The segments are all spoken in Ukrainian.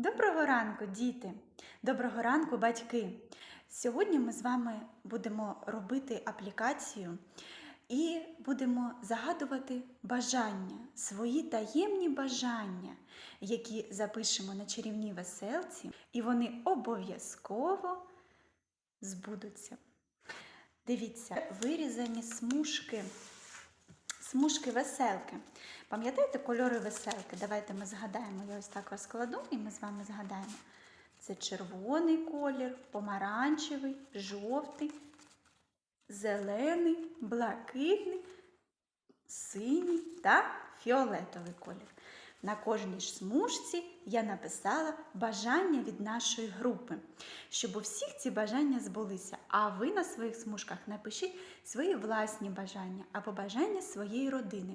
Доброго ранку, діти! Доброго ранку, батьки! Сьогодні ми з вами будемо робити аплікацію і будемо загадувати бажання, свої таємні бажання, які запишемо на чарівній веселці, і вони обов'язково збудуться. Дивіться, вирізані смужки, смужки веселки. Пам'ятаєте кольори веселки? Давайте ми згадаємо. Я ось так розкладу, і ми з вами згадаємо. Це червоний колір, помаранчевий, жовтий, зелений, блакитний, синій та фіолетовий колір. На кожній смужці я написала бажання від нашої групи, щоб у всіх ці бажання збулися. А ви на своїх смужках напишіть свої власні бажання або бажання своєї родини.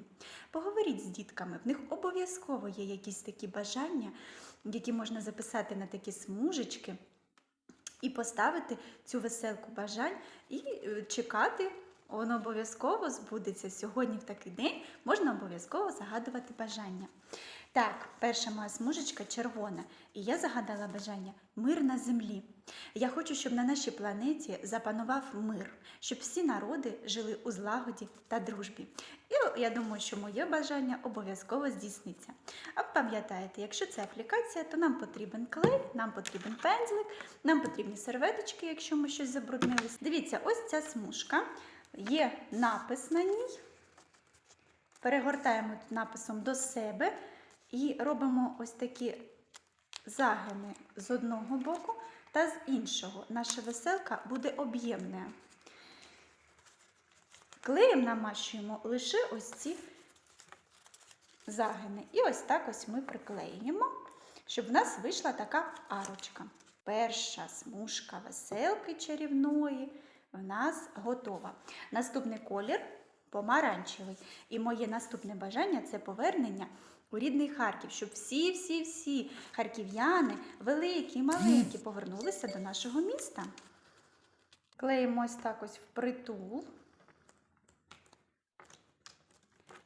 Поговоріть з дітками, в них обов'язково є якісь такі бажання, які можна записати на такі смужечки. І поставити цю веселку бажань і е, чекати, воно обов'язково збудеться. Сьогодні в такий день можна обов'язково загадувати бажання. Так, перша моя смужечка червона, і я загадала бажання мир на землі. Я хочу, щоб на нашій планеті запанував мир, щоб всі народи жили у злагоді та дружбі. І я думаю, що моє бажання обов'язково здійсниться. А пам'ятаєте, якщо це аплікація, то нам потрібен клей, нам потрібен пензлик, нам потрібні серветочки, якщо ми щось забруднились. Дивіться, ось ця смужка, є напис на ній. Перегортаємо написом до себе і робимо ось такі загини з одного боку та з іншого. Наша веселка буде об'ємною. Клеєм намащуємо лише ось ці загини. І ось так ось ми приклеїмо, щоб в нас вийшла така арочка. Перша смужка веселки чарівної в нас готова. Наступний колір помаранчевий. І моє наступне бажання це повернення у рідний Харків, щоб всі-всі-всі харків'яни, великі і маленькі, повернулися до нашого міста. Клеїмо ось так ось впритул.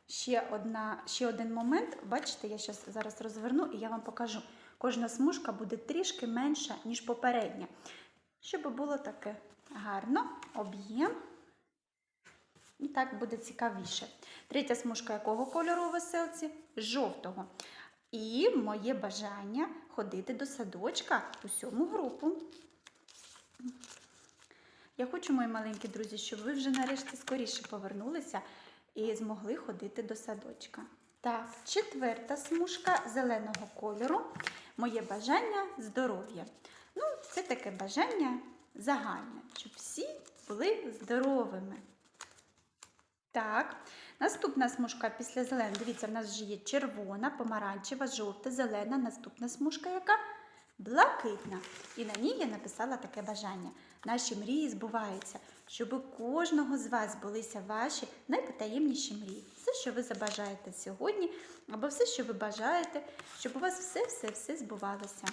Ще, одна, ще один момент. Бачите, я щас, зараз розверну і я вам покажу. Кожна смужка буде трішки менша, ніж попередня. Щоб було таке гарно, об'єм. І так буде цікавіше. Третя смужка якого кольору у веселці? Жовтого. І моє бажання ходити до садочка у сьому групу. Я хочу, мої маленькі друзі, щоб ви вже нарешті скоріше повернулися і змогли ходити до садочка. Так, четверта смужка зеленого кольору. Моє бажання здоров'я. Ну, це таке бажання загальне, щоб всі були здоровими. Так, наступна смужка після зеленої. Дивіться, в нас вже є червона, помаранчева, жовта, зелена. Наступна смужка яка? Блакитна. І на ній я написала таке бажання. Наші мрії збуваються, щоб у кожного з вас збулися ваші найпотаємніші мрії. Все, що ви забажаєте сьогодні, або все, що ви бажаєте, щоб у вас все-все-все збувалося.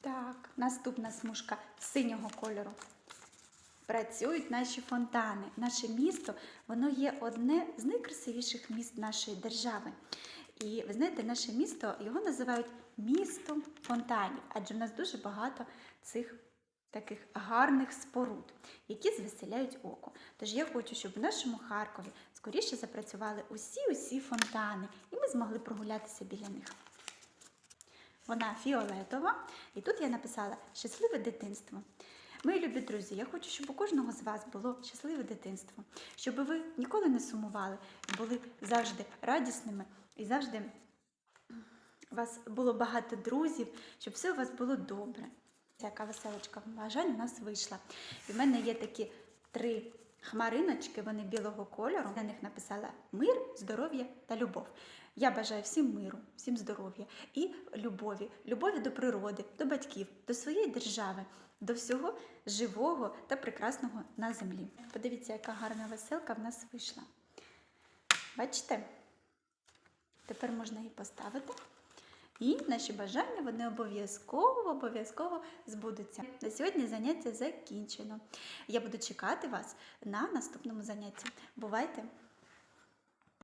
Так, наступна смужка синього кольору. Працюють наші фонтани. Наше місто воно є одне з найкрасивіших міст нашої держави. І ви знаєте, наше місто його називають містом фонтанів, адже в нас дуже багато цих таких гарних споруд, які звеселяють око. Тож я хочу, щоб в нашому Харкові скоріше запрацювали усі-усі фонтани, і ми змогли прогулятися біля них. Вона фіолетова, і тут я написала щасливе дитинство. Мої любі друзі, я хочу, щоб у кожного з вас було щасливе дитинство, щоб ви ніколи не сумували, були завжди радісними і завжди у вас було багато друзів, щоб все у вас було добре. Яка веселочка бажань у нас вийшла. І в мене є такі три хмариночки, вони білого кольору. На них написала мир, здоров'я та любов. Я бажаю всім миру, всім здоров'я і любові, любові до природи, до батьків, до своєї держави, до всього живого та прекрасного на землі. Подивіться, яка гарна веселка в нас вийшла. Бачите? Тепер можна її поставити. І наші бажання вони обов'язково обов'язково збудуться. На сьогодні заняття закінчено. Я буду чекати вас на наступному занятті. Бувайте!